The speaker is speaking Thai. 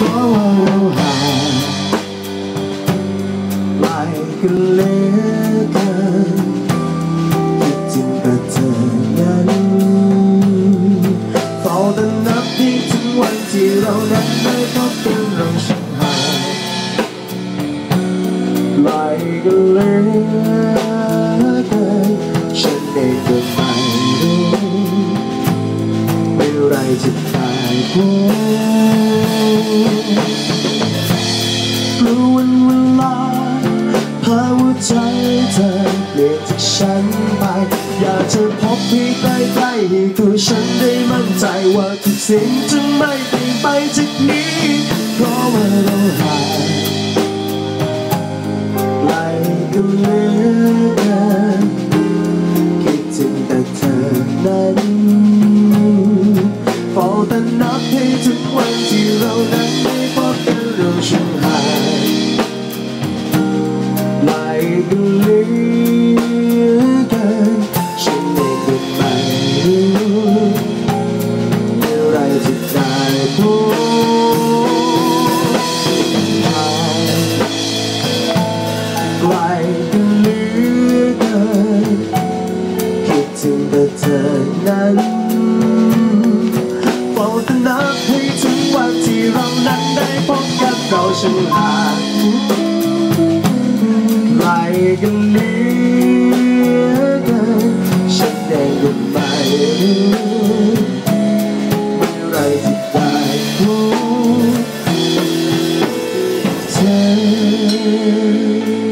เพราะว่าเราห่างไกลกันเลือเกินคิดถึงแต่เธอนั้นเฝ้าแต่นับที่ถึงวันที่เรานั้นได้พบกันเราช่างหางไกลกันเลือเกินฉันเองก็ไม่รู้เมื่ไรจะได้พบ ใจเธอเปลี่ยนจากฉันไป อยากจะพบที่ใกล้ๆให้ตัวฉันได้มั่นใจว่าทุกสิ่งจะไม่เปลี่ยนไปจากนี้เพราะว่าเราห่างไกลกันเหลือ กลกันเหลือเกินฉันเองก็ไม่รู้เมื่ไรจะได้พบห่างไกลกันเหลือเกินคิดถึงแต่เธอนั้นเฝ้าแต่นับให้ถึงวันที่เรานั้นได้พบกันเราช่า กันเหลือเกินฉันแดงก็ไม่รู้ไม่ไรที่ได้พบเธอ